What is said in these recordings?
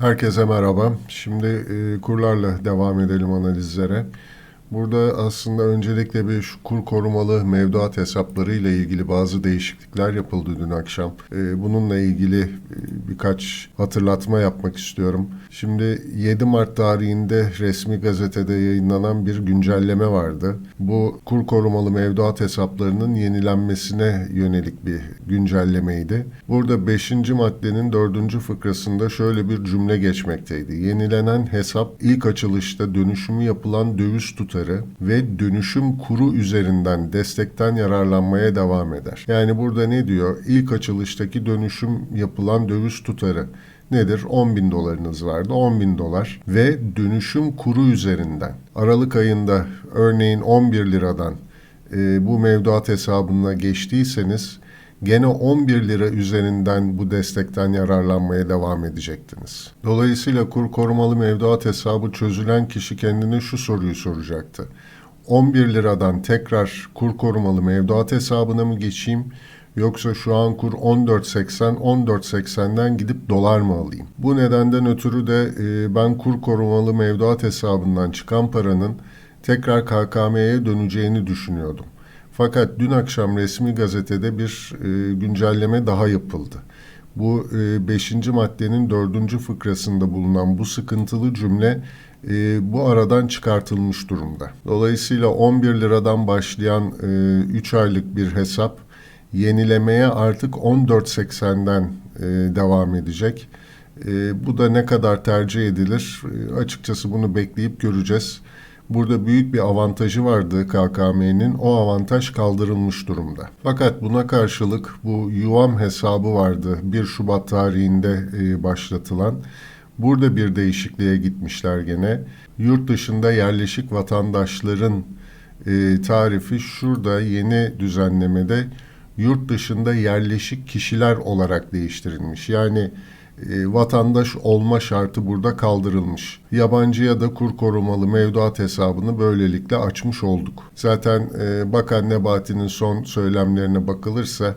Herkese merhaba. Şimdi e, kurlarla devam edelim analizlere. Burada aslında öncelikle bir şu kur korumalı mevduat hesapları ile ilgili bazı değişiklikler yapıldı dün akşam. E, bununla ilgili e, birkaç hatırlatma yapmak istiyorum. Şimdi 7 Mart tarihinde resmi gazetede yayınlanan bir güncelleme vardı. Bu kur korumalı mevduat hesaplarının yenilenmesine yönelik bir güncellemeydi. Burada 5. maddenin 4. fıkrasında şöyle bir cümle geçmekteydi. Yenilenen hesap ilk açılışta dönüşümü yapılan döviz tutarı ve dönüşüm kuru üzerinden destekten yararlanmaya devam eder. Yani burada ne diyor? İlk açılıştaki dönüşüm yapılan döviz tutarı nedir? 10 bin dolarınız vardı. 10 bin dolar ve dönüşüm kuru üzerinden Aralık ayında örneğin 11 liradan e, bu mevduat hesabına geçtiyseniz gene 11 lira üzerinden bu destekten yararlanmaya devam edecektiniz. Dolayısıyla kur korumalı mevduat hesabı çözülen kişi kendine şu soruyu soracaktı. 11 liradan tekrar kur korumalı mevduat hesabına mı geçeyim yoksa şu an kur 14.80 14.80'den gidip dolar mı alayım? Bu nedenden ötürü de e, ben kur korumalı mevduat hesabından çıkan paranın tekrar KKM'ye döneceğini düşünüyordum. Fakat dün akşam resmi gazetede bir e, güncelleme daha yapıldı. Bu 5. E, maddenin 4. fıkrasında bulunan bu sıkıntılı cümle e, bu aradan çıkartılmış durumda. Dolayısıyla 11 liradan başlayan e, 3 aylık bir hesap yenilemeye artık 14.80'den e, devam edecek. E, bu da ne kadar tercih edilir? E, açıkçası bunu bekleyip göreceğiz. Burada büyük bir avantajı vardı KKM'nin. O avantaj kaldırılmış durumda. Fakat buna karşılık bu yuvam hesabı vardı 1 Şubat tarihinde e, başlatılan. Burada bir değişikliğe gitmişler gene. Yurt dışında yerleşik vatandaşların e, tarifi şurada yeni düzenlemede yurt dışında yerleşik kişiler olarak değiştirilmiş. Yani e, vatandaş olma şartı burada kaldırılmış. Yabancıya da kur korumalı mevduat hesabını böylelikle açmış olduk. Zaten e, Bakan Nebati'nin son söylemlerine bakılırsa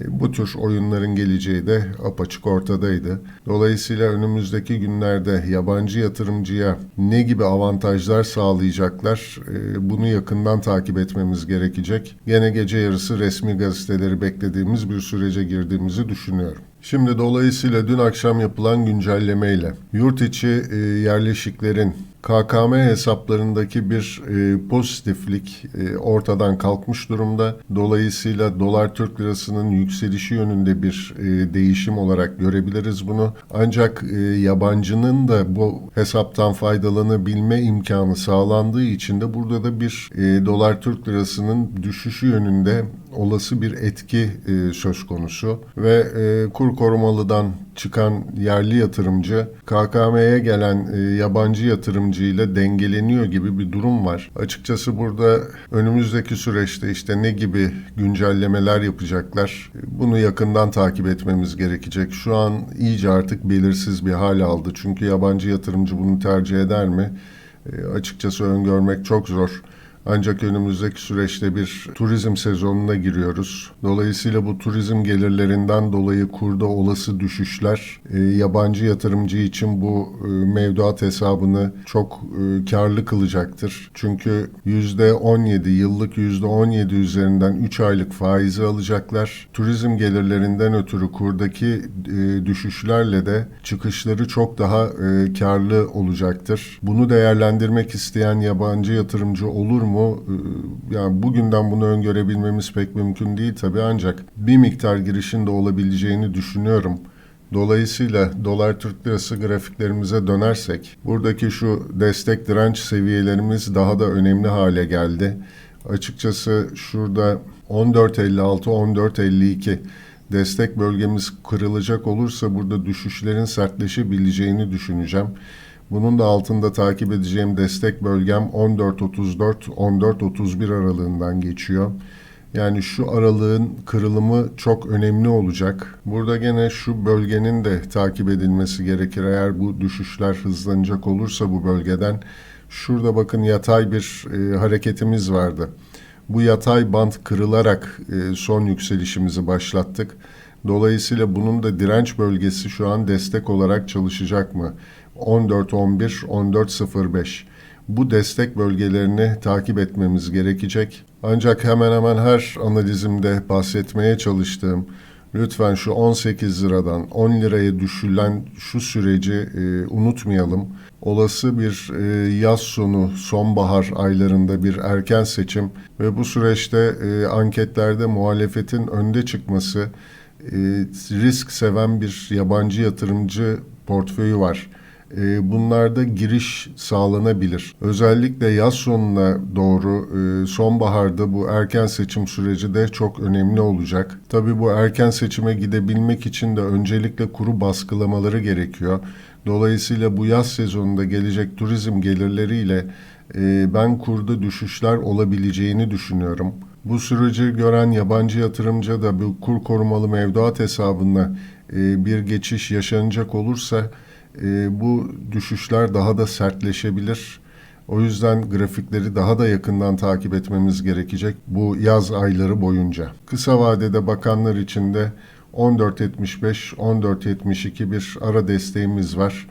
e, bu tür oyunların geleceği de apaçık ortadaydı. Dolayısıyla önümüzdeki günlerde yabancı yatırımcıya ne gibi avantajlar sağlayacaklar e, bunu yakından takip etmemiz gerekecek. Gene gece yarısı resmi gazeteleri beklediğimiz bir sürece girdiğimizi düşünüyorum. Şimdi dolayısıyla dün akşam yapılan güncellemeyle yurt içi e, yerleşiklerin KKM hesaplarındaki bir e, pozitiflik e, ortadan kalkmış durumda. Dolayısıyla dolar Türk lirasının yükselişi yönünde bir e, değişim olarak görebiliriz bunu. Ancak e, yabancının da bu hesaptan faydalanabilme imkanı sağlandığı için de burada da bir e, dolar Türk lirasının düşüşü yönünde olası bir etki e, söz konusu ve e, kur korumalıdan çıkan yerli yatırımcı KKM'ye gelen e, yabancı yatırımcı ile dengeleniyor gibi bir durum var. Açıkçası burada önümüzdeki süreçte işte ne gibi güncellemeler yapacaklar bunu yakından takip etmemiz gerekecek. Şu an iyice artık belirsiz bir hal aldı. Çünkü yabancı yatırımcı bunu tercih eder mi? E, açıkçası öngörmek çok zor. Ancak önümüzdeki süreçte bir turizm sezonuna giriyoruz. Dolayısıyla bu turizm gelirlerinden dolayı kurda olası düşüşler e, yabancı yatırımcı için bu e, mevduat hesabını çok e, karlı kılacaktır. Çünkü %17 yıllık %17 üzerinden 3 aylık faizi alacaklar. Turizm gelirlerinden ötürü kurdaki düşüşlerle de çıkışları çok daha karlı olacaktır. Bunu değerlendirmek isteyen yabancı yatırımcı olur mu? Mu? Ee, yani bugünden bunu öngörebilmemiz pek mümkün değil tabii ancak bir miktar girişin de olabileceğini düşünüyorum. Dolayısıyla dolar Türk lirası grafiklerimize dönersek buradaki şu destek direnç seviyelerimiz daha da önemli hale geldi. Açıkçası şurada 14.56 14.52 destek bölgemiz kırılacak olursa burada düşüşlerin sertleşebileceğini düşüneceğim. Bunun da altında takip edeceğim destek bölgem 14.34-14.31 aralığından geçiyor. Yani şu aralığın kırılımı çok önemli olacak. Burada gene şu bölgenin de takip edilmesi gerekir. Eğer bu düşüşler hızlanacak olursa bu bölgeden şurada bakın yatay bir e, hareketimiz vardı. Bu yatay bant kırılarak e, son yükselişimizi başlattık. Dolayısıyla bunun da direnç bölgesi şu an destek olarak çalışacak mı? 14.11, 14.05. Bu destek bölgelerini takip etmemiz gerekecek. Ancak hemen hemen her analizimde bahsetmeye çalıştığım lütfen şu 18 liradan 10 liraya düşülen şu süreci e, unutmayalım. Olası bir e, yaz sonu, sonbahar aylarında bir erken seçim ve bu süreçte e, anketlerde muhalefetin önde çıkması, e, risk seven bir yabancı yatırımcı portföyü var. E, bunlarda giriş sağlanabilir. Özellikle yaz sonuna doğru e, sonbaharda bu erken seçim süreci de çok önemli olacak. Tabii bu erken seçime gidebilmek için de öncelikle kuru baskılamaları gerekiyor. Dolayısıyla bu yaz sezonunda gelecek turizm gelirleriyle e, ben kurda düşüşler olabileceğini düşünüyorum. Bu süreci gören yabancı yatırımcı da bu kur korumalı mevduat hesabına e, bir geçiş yaşanacak olursa e, bu düşüşler daha da sertleşebilir. O yüzden grafikleri daha da yakından takip etmemiz gerekecek bu yaz ayları boyunca. Kısa vadede bakanlar için de 14.75, 14.72 bir ara desteğimiz var.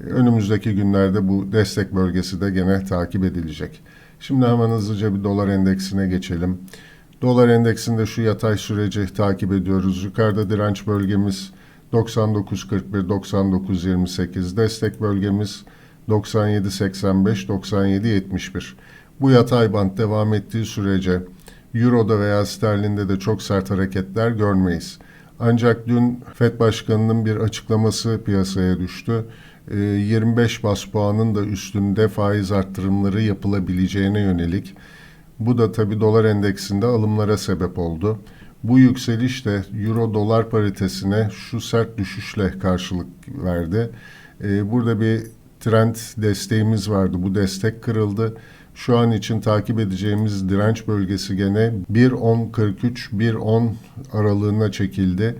Önümüzdeki günlerde bu destek bölgesi de gene takip edilecek. Şimdi hemen hızlıca bir dolar endeksine geçelim. Dolar endeksinde şu yatay süreci takip ediyoruz. Yukarıda direnç bölgemiz 99.41, 99.28, destek bölgemiz 97.85, 97.71. Bu yatay bant devam ettiği sürece Euro'da veya sterlinde de çok sert hareketler görmeyiz. Ancak dün FED Başkanı'nın bir açıklaması piyasaya düştü. 25 bas puanın da üstünde faiz arttırımları yapılabileceğine yönelik. Bu da tabi dolar endeksinde alımlara sebep oldu. Bu yükseliş de euro dolar paritesine şu sert düşüşle karşılık verdi. Burada bir trend desteğimiz vardı. Bu destek kırıldı. Şu an için takip edeceğimiz direnç bölgesi gene 1.10.43-1.10 aralığına çekildi.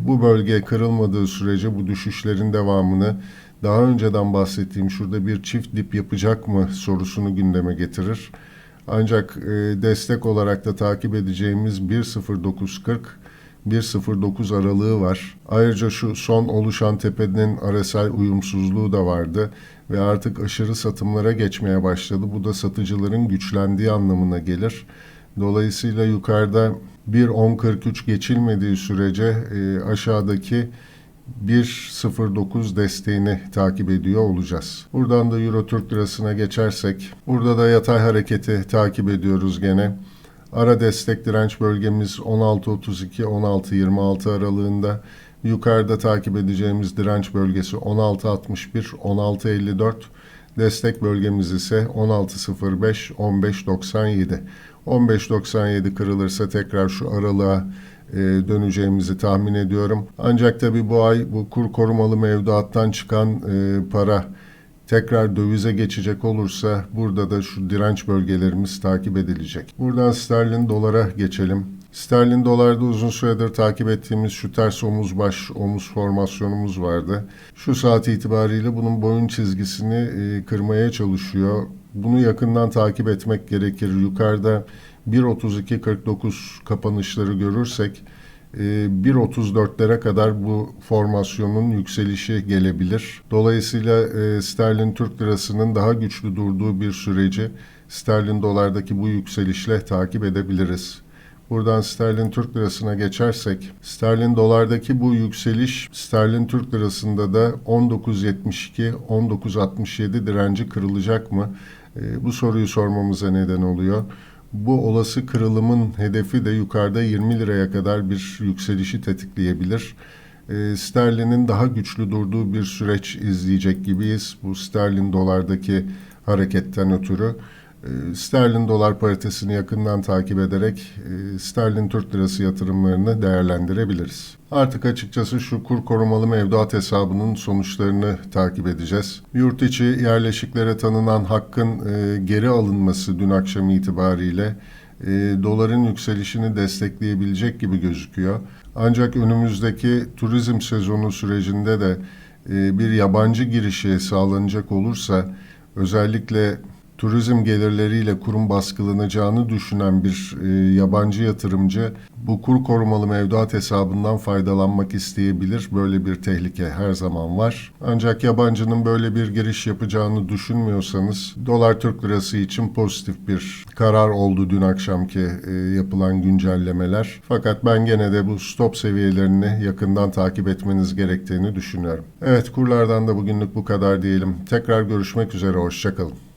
Bu bölge kırılmadığı sürece bu düşüşlerin devamını daha önceden bahsettiğim şurada bir çift dip yapacak mı sorusunu gündeme getirir. Ancak destek olarak da takip edeceğimiz 1.09.40 1.09 aralığı var. Ayrıca şu son oluşan tepenin RSI uyumsuzluğu da vardı ve artık aşırı satımlara geçmeye başladı. Bu da satıcıların güçlendiği anlamına gelir. Dolayısıyla yukarıda 1.10.43 geçilmediği sürece e, aşağıdaki 1.09 desteğini takip ediyor olacağız. Buradan da Euro Türk Lirası'na geçersek, burada da yatay hareketi takip ediyoruz gene. Ara destek direnç bölgemiz 16.32-16.26 aralığında. Yukarıda takip edeceğimiz direnç bölgesi 16.61-16.54. Destek bölgemiz ise 16.05-15.97. 15.97 kırılırsa tekrar şu aralığa döneceğimizi tahmin ediyorum. Ancak tabi bu ay bu kur korumalı mevduattan çıkan e, para tekrar dövize geçecek olursa burada da şu direnç bölgelerimiz takip edilecek. Buradan sterlin dolara geçelim. Sterlin dolarda uzun süredir takip ettiğimiz şu ters omuz baş omuz formasyonumuz vardı. Şu saat itibariyle bunun boyun çizgisini e, kırmaya çalışıyor. Bunu yakından takip etmek gerekir. Yukarıda 1.32.49 kapanışları görürsek 1.34'lere kadar bu formasyonun yükselişi gelebilir. Dolayısıyla e, sterlin Türk lirasının daha güçlü durduğu bir süreci sterlin dolardaki bu yükselişle takip edebiliriz. Buradan sterlin Türk lirasına geçersek, sterlin dolardaki bu yükseliş sterlin Türk lirasında da 19.72 19.67 direnci kırılacak mı? E, bu soruyu sormamıza neden oluyor. Bu olası kırılımın hedefi de yukarıda 20 liraya kadar bir yükselişi tetikleyebilir. E, sterlinin daha güçlü durduğu bir süreç izleyecek gibiyiz. Bu sterlin dolardaki hareketten ötürü. E, sterlin dolar paritesini yakından takip ederek e, sterlin Türk lirası yatırımlarını değerlendirebiliriz. Artık açıkçası şu kur korumalı mevduat hesabının sonuçlarını takip edeceğiz. Yurt içi yerleşiklere tanınan hakkın e, geri alınması dün akşam itibariyle e, doların yükselişini destekleyebilecek gibi gözüküyor. Ancak önümüzdeki turizm sezonu sürecinde de bir yabancı girişi sağlanacak olursa özellikle turizm gelirleriyle kurun baskılanacağını düşünen bir e, yabancı yatırımcı bu kur korumalı mevduat hesabından faydalanmak isteyebilir. Böyle bir tehlike her zaman var. Ancak yabancının böyle bir giriş yapacağını düşünmüyorsanız dolar Türk lirası için pozitif bir karar oldu dün akşamki e, yapılan güncellemeler. Fakat ben gene de bu stop seviyelerini yakından takip etmeniz gerektiğini düşünüyorum. Evet kurlardan da bugünlük bu kadar diyelim. Tekrar görüşmek üzere hoşçakalın.